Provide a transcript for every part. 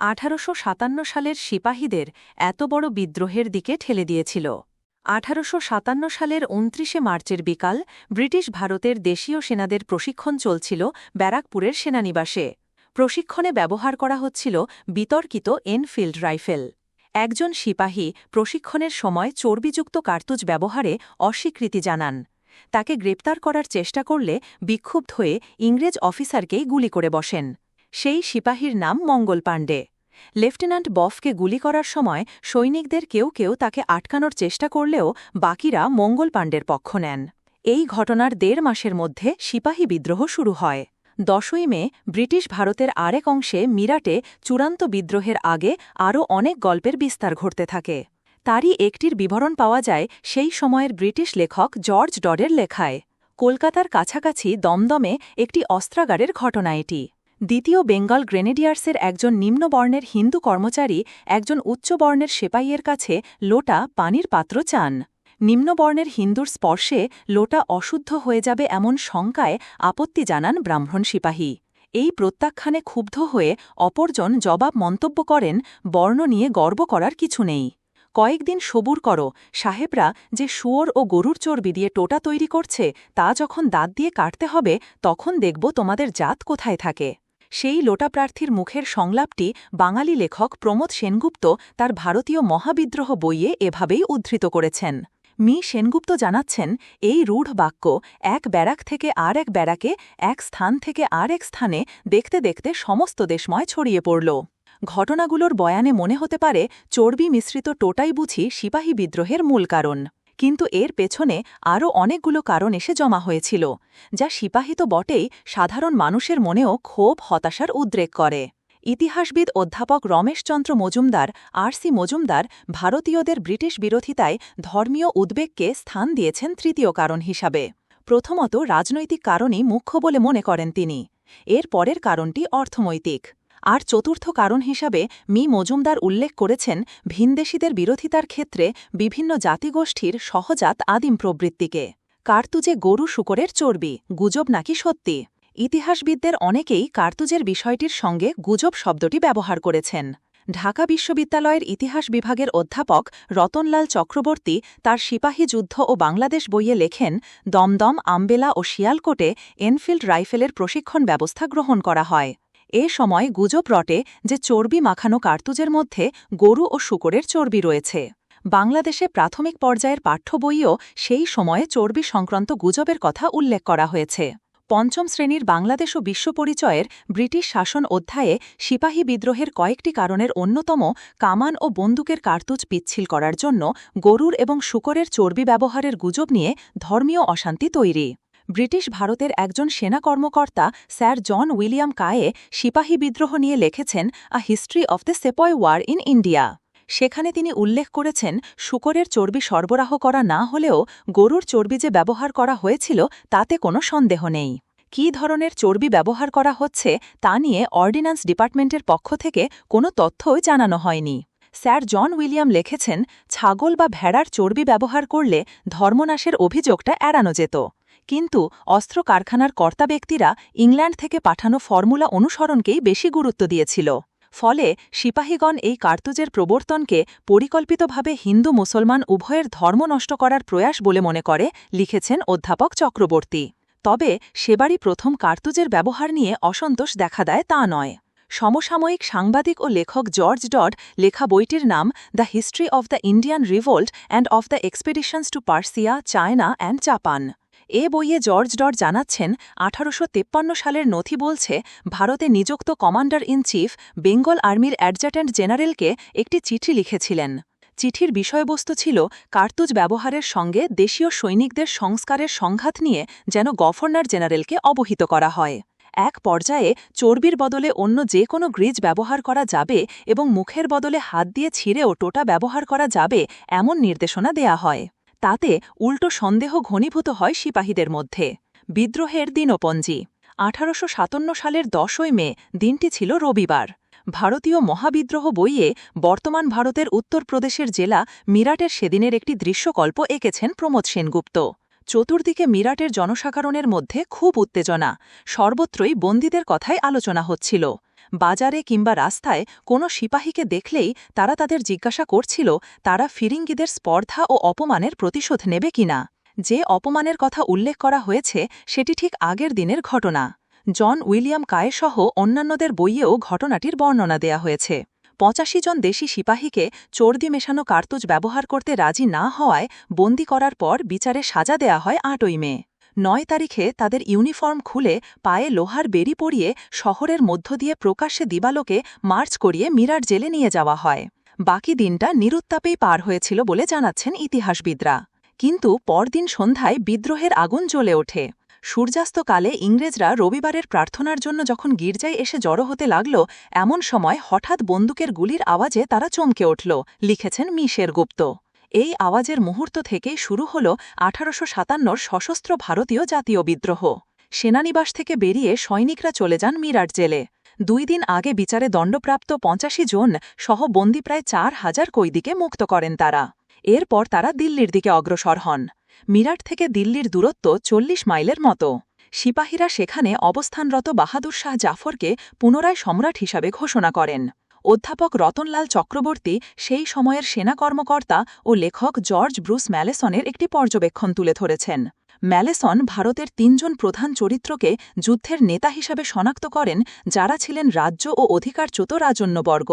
আঠারোশো সাতান্ন সালের সিপাহীদের এত বড় বিদ্রোহের দিকে ঠেলে দিয়েছিল। আঠারোশো সাতান্ন সালের উনত্রিশে মার্চের বিকাল ব্রিটিশ ভারতের দেশীয় সেনাদের প্রশিক্ষণ চলছিল ব্যারাকপুরের সেনানিবাসে। প্রশিক্ষণে ব্যবহার করা হচ্ছিল বিতর্কিত এনফিল্ড রাইফেল। একজন সিপাহী প্রশিক্ষণের সময় চর্বিযুক্ত কার্তুজ ব্যবহারে অস্বীকৃতি জানান। তাকে গ্রেপ্তার করার চেষ্টা করলে বিক্ষুব্ধ হয়ে ইংরেজ অফিসারকেই গুলি করে বসেন। সেই সিপাহীর নাম মঙ্গল পাণ্ডে। লেফটেন্যান্ট বফকে গুলি করার সময় সৈনিকদের কেউ কেউ তাকে আটকানোর চেষ্টা করলেও বাকিরা মঙ্গল পাণ্ডের পক্ষ নেন। এই ঘটনার দেড় মাসের মধ্যে সিপাহী বিদ্রোহ শুরু হয়। দশই মে, ব্রিটিশ ভারতের আরেক অংশে মিরাটে চূড়ান্ত বিদ্রোহের আগে আরও অনেক গল্পের বিস্তার ঘটতে থাকে। তারই একটির বিবরণ পাওয়া যায় সেই সময়ের ব্রিটিশ লেখক জর্জ ডডের লেখায়। কলকাতার কাছাকাছি দমদমে একটি অস্ত্রাগারের ঘটনা এটি। দ্বিতীয় বেঙ্গল গ্রেনেডিয়ার্সের একজন নিম্নবর্ণের হিন্দু কর্মচারী একজন উচ্চবর্ণের সেপাইয়ের কাছে লোটা পানির পাত্র চান। নিম্নবর্ণের হিন্দুর স্পর্শে লোটা অশুদ্ধ হয়ে যাবে এমন শঙ্কায় আপত্তি জানান ব্রাহ্মণ সিপাহী। এই প্রত্যাখ্যানে ক্ষুব্ধ হয়ে অপরজন জবাব মন্তব্য করেন, বর্ণ নিয়ে গর্ব করার কিছু নেই। কয়েকদিন সবুর করো। সাহেবরা যে শুয়োর ও গরুর চর্বি দিয়ে টোটা তৈরি করছে, তা যখন দাঁত দিয়ে কাটতে হবে, তখন দেখব তোমাদের জাত কোথায় থাকে। সেই লোটাপ্রার্থীর মুখের সংলাপটি বাঙালি লেখক প্রমোদ সেনগুপ্ত তার ভারতীয় মহাবিদ্রোহ বইয়ে এভাবেই উদ্ধৃত করেছেন। মি. সেনগুপ্ত জানাচ্ছেন, এই রূঢ় বাক্য এক ব্যারাক থেকে আর এক ব্যারাকে, এক স্থান থেকে আর এক স্থানে দেখতে দেখতে সমস্ত দেশময় ছড়িয়ে পড়ল। ঘটনাগুলোর বয়ানে মনে হতে পারে, চর্বি মিশ্রিত টোটাই বুঝি সিপাহী বিদ্রোহের মূল কারণ। কিন্তু এর পেছনে আরও অনেকগুলো কারণ এসে জমা হয়েছিল, যা সিপাহিত বটেই সাধারণ মানুষের মনেও ক্ষোভ, হতাশার উদ্রেক করে। ইতিহাসবিদ অধ্যাপক রমেশচন্দ্র মজুমদার, আর সি মজুমদার, ভারতীয়দের ব্রিটিশ বিরোধিতায় ধর্মীয় উদ্বেগকে স্থান দিয়েছেন তৃতীয় কারণ হিসাবে। প্রথমত রাজনৈতিক কারণই মুখ্য বলে মনে করেন তিনি। এর পরের কারণটি অর্থনৈতিক। আর চতুর্থ কারণ হিসাবে মি মজুমদার উল্লেখ করেছেন, ভিনদেশীদের বিরোধিতার ক্ষেত্রে বিভিন্ন জাতিগোষ্ঠীর সহজাত আদিম প্রবৃত্তিকে। কার্তুজে গরু শুকরের চর্বি, গুজব নাকি সত্যি? ইতিহাসবিদদের অনেকেই কার্তুজের বিষয়টির সঙ্গে গুজব শব্দটি ব্যবহার করেছেন। ঢাকা বিশ্ববিদ্যালয়ের ইতিহাস বিভাগের অধ্যাপক রতনলাল চক্রবর্তী তার সিপাহী যুদ্ধ ও বাংলাদেশ বইয়ে লেখেন, দমদম, আম্বেলা ও শিয়ালকোটে এনফিল্ড রাইফেলের প্রশিক্ষণ ব্যবস্থা গ্রহণ করা হয়। এ সময় গুজব রটে যে চর্বি মাখানো কার্তুজের মধ্যে গরু ও শুকরের চর্বি রয়েছে। বাংলাদেশে প্রাথমিক পর্যায়ের পাঠ্য বইয়েও সেই সময়ে চর্বি সংক্রান্ত গুজবের কথা উল্লেখ করা হয়েছে। পঞ্চম শ্রেণির বাংলাদেশ ও বিশ্ব পরিচয়ের ব্রিটিশ শাসন অধ্যায়ে সিপাহী বিদ্রোহের কয়েকটি কারণের অন্যতম কামান ও বন্দুকের কার্তুজ পিচ্ছিল করার জন্য গরুর এবং শুকরের চর্বি ব্যবহারের গুজব নিয়ে ধর্মীয় অশান্তি তৈরি। ব্রিটিশ ভারতের একজন সেনা কর্মকর্তা স্যার জন উইলিয়াম কায়ে সিপাহী বিদ্রোহ নিয়ে লিখেছেন a history of the sepoy war in India সেখানে তিনি উল্লেখ করেছেন, শুকরের চর্বি সরবরাহ করা না হলেও গরুর চর্বি যে ব্যবহার করা হয়েছিল তাতে কোনো সন্দেহ নেই। কী ধরনের চর্বি ব্যবহার করা হচ্ছে তা নিয়ে অর্ডিন্যান্স ডিপার্টমেন্টের পক্ষ থেকে কোনো তথ্যই জানানো হয়নি। স্যার জন উইলিয়াম লিখেছেন, ছাগল বা ভেড়ার চর্বি ব্যবহার করলে ধর্মনাশের অভিযোগটা এড়ানো যেত। কিন্তু অস্ত্র কারখানার কর্তা ব্যক্তিরা ইংল্যান্ড থেকে পাঠানো ফর্মুলা অনুসরণকেই বেশি গুরুত্ব দিয়েছিল। ফলে সিপাহীগণ এই কার্তুজের প্রবর্তনকে পরিকল্পিতভাবে হিন্দু মুসলমান উভয়ের ধর্ম নষ্ট করার প্রয়াস বলে মনে করে, লিখেছেন অধ্যাপক চক্রবর্তী। তবে সেবারই প্রথম কার্তুজের ব্যবহার নিয়ে অসন্তোষ দেখা দেয় তা নয়। সমসাময়িক সাংবাদিক ও লেখক জর্জ ডড লেখা বইটির নাম the history of the Indian revolt and of the expeditions to Persia, China and Japan এ বইয়ে জর্জ ডর জানাচ্ছেন, আঠারোশো সালের নথি বলছে, ভারতে নিযুক্ত কমান্ডার ইন চিফ বেঙ্গল আর্মির অ্যাডজাটেন্ট জেনারেলকে একটি চিঠি লিখেছিলেন। চিঠির বিষয়বস্তু ছিল কার্তুজ ব্যবহারের সঙ্গে দেশীয় সৈনিকদের সংস্কারের সংঘাত নিয়ে যেন গভর্নর জেনারেলকে অবহিত করা হয়। এক পর্যায়ে চর্বির বদলে অন্য যে কোনো গ্রিজ ব্যবহার করা যাবে এবং মুখের বদলে হাত দিয়ে ছিঁড়েও টোটা ব্যবহার করা যাবে এমন নির্দেশনা দেয়া হয়। তাতে উল্টো সন্দেহ ঘনীভূত হয় সিপাহীদের মধ্যে। বিদ্রোহের দিনপঞ্জি। আঠারোশো সাতান্ন সালের দশই মে, দিনটি ছিল রবিবার। ভারতীয় মহাবিদ্রোহ বইয়ে বর্তমান ভারতের উত্তরপ্রদেশের জেলা মিরাটের সেদিনের একটি দৃশ্যকল্প এঁকেছেন প্রমোদ সেনগুপ্ত। চতুর্দিকে মিরাটের জনসাধারণের মধ্যে খুব উত্তেজনা। সর্বত্রই বন্দীদের কথাই আলোচনা হচ্ছিল। বাজারে কিংবা রাস্তায় কোনো সিপাহীকে দেখলেই তারা তাদের জিজ্ঞাসা করছিল, তারা ফিরিঙ্গিদের স্পর্ধা ও অপমানের প্রতিশোধ নেবে কিনা? যে অপমানের কথা উল্লেখ করা হয়েছে, সেটি ঠিক আগের দিনের ঘটনা। জন উইলিয়াম কায়েসহ অন্যান্যদের বইয়েও ঘটনাটির বর্ণনা দেয়া হয়েছে। পঁচাশি জন দেশি সিপাহীকে চর্দি মেশানো কার্তুজ ব্যবহার করতে রাজি না হওয়ায় বন্দি করার পর বিচারে সাজা দেয়া হয় আটই মে। নয় তারিখে তাদের ইউনিফর্ম খুলে পায়ে লোহার বেরি পরিয়ে শহরের মধ্য দিয়ে প্রকাশ্যে দিবালোকে মার্চ করিয়ে মিরার জেলে নিয়ে যাওয়া হয়। বাকি দিনটা নিরুত্তাপেই পার হয়েছিল বলে জানাচ্ছেন ইতিহাসবিদরা। কিন্তু পরদিন সন্ধ্যায় বিদ্রোহের আগুন জ্বলে ওঠে। সূর্যাস্তকালে ইংরেজরা রবিবারের প্রার্থনার জন্য যখন গির্জায় এসে জড়ো হতে লাগল, এমন সময় হঠাৎ বন্দুকের গুলির আওয়াজে তারা চমকে উঠল, লিখেছেন মিশের গুপ্ত। এই আওয়াজের মুহূর্ত থেকে শুরু হল আঠারোশো সাতান্নর সশস্ত্র ভারতীয় জাতীয় বিদ্রোহ। সেনানিবাস থেকে বেরিয়ে সৈনিকরা চলে যান মিরাট জেলে। দুই দিন আগে বিচারে দণ্ডপ্রাপ্ত পঁচাশি জন সহ বন্দি প্রায় চার হাজার কৈদিকে মুক্ত করেন তারা। এরপর তারা দিল্লির দিকে অগ্রসর হন। মিরাট থেকে দিল্লির দূরত্ব চল্লিশ মাইলের মতো। সিপাহীরা সেখানে অবস্থানরত বাহাদুর শাহ জাফরকে পুনরায় সম্রাট হিসাবে ঘোষণা করেন। অধ্যাপক রতনলাল চক্রবর্তী সেই সময়ের সেনা কর্মকর্তা ও লেখক জর্জ ব্রুস ম্যালেসনের একটি পর্যবেক্ষণ তুলে ধরেছেন। ম্যালেসন ভারতের তিনজন প্রধান চরিত্রকে যুদ্ধের নেতা হিসাবে শনাক্ত করেন, যারা ছিলেন রাজ্য ও অধিকারচ্যুত রাজন্যবর্গ।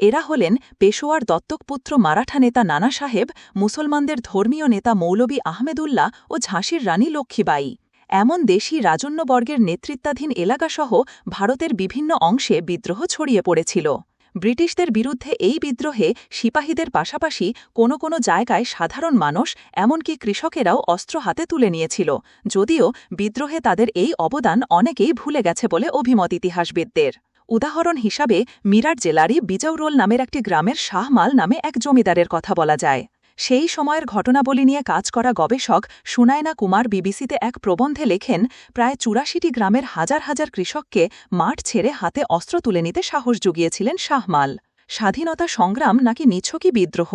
এরা হলেন পেশোয়ার দত্তকপুত্র মারাঠা নেতা নানা সাহেব, মুসলমানদের ধর্মীয় নেতা মৌলবী আহমেদুল্লাহ ও ঝাঁসির রানী লক্ষ্মীবাই এমন দেশি রাজন্যবর্গের নেতৃত্বাধীন এলাকাসহ ভারতের বিভিন্ন অংশে বিদ্রোহ ছড়িয়ে পড়েছিল। ব্রিটিশদের বিরুদ্ধে এই বিদ্রোহে সিপাহীদের পাশাপাশি কোনো কোনো জায়গায় সাধারণ মানুষ, এমনকি কৃষকেরাও অস্ত্র হাতে তুলে নিয়েছিল, যদিও বিদ্রোহে তাদের এই অবদান অনেকেই ভুলে গেছে বলে অভিমত ইতিহাসবিদদের। উদাহরণ হিসাবে মিরাট জেলারই বিজৌরোল নামের একটি গ্রামের শাহমাল নামে এক জমিদারের কথা বলা যায়। সেই সময়ের ঘটনাবলী নিয়ে কাজ করা গবেষক সুনায়না কুমার বিবিসিতে এক প্রবন্ধে লেখেন, প্রায় চুরাশিটি গ্রামের হাজার হাজার কৃষককে মাঠ ছেড়ে হাতে অস্ত্র তুলে নিতে সাহস জুগিয়েছিলেন শাহমাল। স্বাধীনতা সংগ্রাম নাকি নিছকই বিদ্রোহ?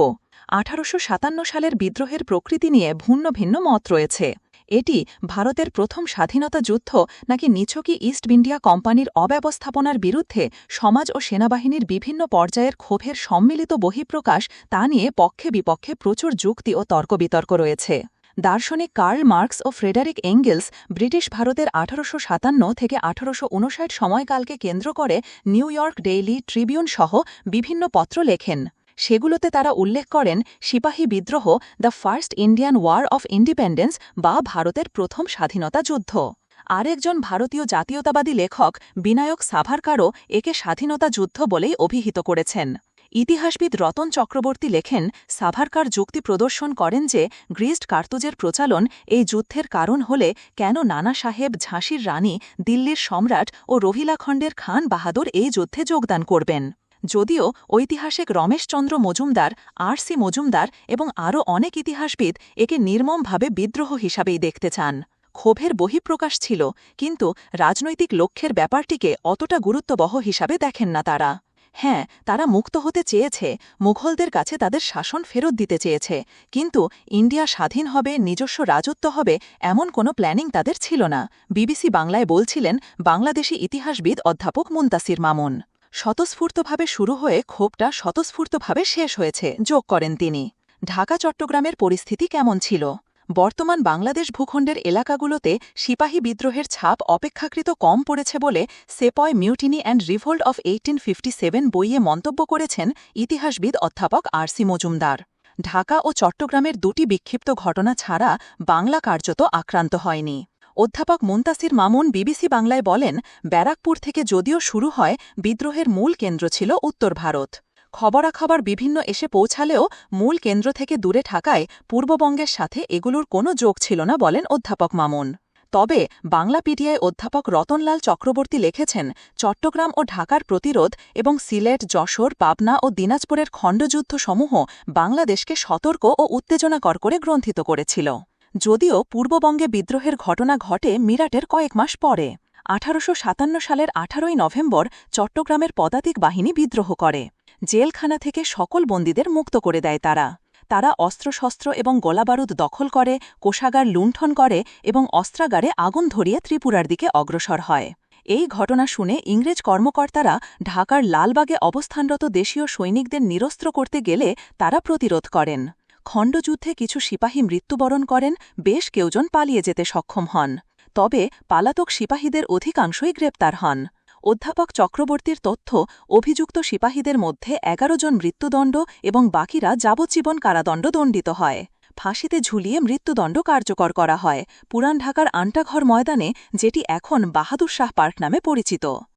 আঠারোশো সাতান্ন সালের বিদ্রোহের প্রকৃতি নিয়ে ভিন্ন ভিন্ন মত রয়েছে। এটি ভারতের প্রথম স্বাধীনতা যুদ্ধ নাকি নিছকি ইস্ট ইন্ডিয়া কোম্পানির অব্যবস্থাপনার বিরুদ্ধে সমাজ ও সেনাবাহিনীর বিভিন্ন পর্যায়ের ক্ষোভের সম্মিলিত বহিঃপ্রকাশ তা নিয়ে পক্ষে বিপক্ষে প্রচুর যুক্তি ও তর্কবিতর্ক রয়েছে। দার্শনিক কার্ল মার্কস ও ফ্রেডারিক এঙ্গেলস ব্রিটিশ ভারতের আঠারোশো সাতান্ন থেকে আঠারোশো উনষাট সময়কালকে কেন্দ্র করে নিউ ইয়র্ক ডেইলি ট্রিবিউন সহ বিভিন্ন পত্র লেখেন। সেগুলোতে তারা উল্লেখ করেন সিপাহী বিদ্রোহ, the first Indian war of independence বা ভারতের প্রথম স্বাধীনতা যুদ্ধ। আরেকজন ভারতীয় জাতীয়তাবাদী লেখক, বিনায়ক সাভারকারও একে স্বাধীনতা যুদ্ধ বলেই অভিহিত করেছেন। ইতিহাসবিদ রতন চক্রবর্তী লেখেন, সাভারকার যুক্তি প্রদর্শন করেন যে গ্রিস্ট কার্তুজের প্রচালন এই যুদ্ধের কারণ হলে কেন নানা সাহেব ঝাঁসির রানী, দিল্লির সম্রাট ও রভিলাখণ্ডের খান বাহাদুর এই যুদ্ধে যোগদান করবেন। যদিও ঐতিহাসিক রমেশচন্দ্র মজুমদার, আর সি মজুমদার এবং আরও অনেক ইতিহাসবিদ একে নির্মমভাবে বিদ্রোহ হিসাবেই দেখতে চান। ক্ষোভের বহিঃপ্রকাশ ছিল, কিন্তু রাজনৈতিক লক্ষ্যের ব্যাপারটিকে অতটা গুরুত্ববহ হিসাবে দেখেন না তারা। হ্যাঁ তারা মুক্ত হতে চেয়েছে, মুঘলদের কাছে তাদের শাসন ফেরত দিতে চেয়েছে, কিন্তু ইন্ডিয়া স্বাধীন হবে, নিজস্ব রাজত্ব হবে, এমন কোনো প্ল্যানিং তাদের ছিল না। বিবিসি বাংলায় বলছিলেন, বাংলাদেশি ইতিহাসবিদ অধ্যাপক মুন্তাসির মামুন। স্বতঃস্ফূর্তভাবে শুরু হয়ে ক্ষোভটা স্বতঃস্ফূর্তভাবে শেষ হয়েছে, যোগ করেন তিনি। ঢাকা, চট্টগ্রামের পরিস্থিতি কেমন ছিল? বর্তমান বাংলাদেশ ভূখণ্ডের এলাকাগুলোতে সিপাহী বিদ্রোহের ছাপ অপেক্ষাকৃত কম পড়েছে বলে sepoy, mutiny and revolt of eighteen বইয়ে মন্তব্য করেছেন ইতিহাসবিদ অধ্যাপক আর সি মজুমদার। ঢাকা ও চট্টগ্রামের দুটি বিক্ষিপ্ত ঘটনা ছাড়া বাংলা কার্যত আক্রান্ত হয়নি। অধ্যাপক মুন্তাসির মামুন বিবিসি বাংলায় বলেন, ব্যারাকপুর থেকে যদিও শুরু হয়, বিদ্রোহের মূল কেন্দ্র ছিল উত্তর ভারত। খবরাখবর বিভিন্ন এসে পৌঁছালেও মূল কেন্দ্র থেকে দূরে থাকায় পূর্ববঙ্গের সাথে এগুলোর কোনো যোগ ছিল না বলেন অধ্যাপক মামুন। তবে বাংলা অধ্যাপক রতনলাল চক্রবর্তী লিখেছেন, চট্টগ্রাম ও ঢাকার প্রতিরোধ এবং সিলেট, যশোর, পাবনা ও দিনাজপুরের খণ্ডযুদ্ধসমূহ বাংলাদেশকে সতর্ক ও উত্তেজনাকর করে গ্রন্থিত করেছিল। যদিও পূর্ববঙ্গে বিদ্রোহের ঘটনা ঘটে মিরাটের কয়েক মাস পরে। আঠারোশো সাতান্ন সালের আঠারোই নভেম্বর চট্টগ্রামের পদাতিক বাহিনী বিদ্রোহ করে। জেলখানা থেকে সকল বন্দীদের মুক্ত করে দেয় তারা। তারা অস্ত্রশস্ত্র এবং গোলাবারুদ দখল করে, কোষাগার লুণ্ঠন করে এবং অস্ত্রাগারে আগুন ধরিয়ে ত্রিপুরার দিকে অগ্রসর হয়। এই ঘটনা শুনে ইংরেজ কর্মকর্তারা ঢাকার লালবাগে অবস্থানরত দেশীয় সৈনিকদের নিরস্ত্র করতে গেলে তারা প্রতিরোধ করেন। খণ্ডযুদ্ধে কিছু সিপাহী মৃত্যুবরণ করেন, বেশ কেউজন পালিয়ে যেতে সক্ষম হন। তবে পালাতক সিপাহীদের অধিকাংশই গ্রেপ্তার হন। অধ্যাপক চক্রবর্তীর তথ্য, অভিযুক্ত সিপাহীদের মধ্যে এগারো জন মৃত্যুদণ্ড এবং বাকিরা যাবজ্জীবন কারাদণ্ড দণ্ডিত হয়। ফাঁসিতে ঝুলিয়ে মৃত্যুদণ্ড কার্যকর করা হয়। পুরান ঢাকার আন্টাঘর ময়দানে, যেটি এখন বাহাদুর শাহ পার্ক নামে পরিচিত।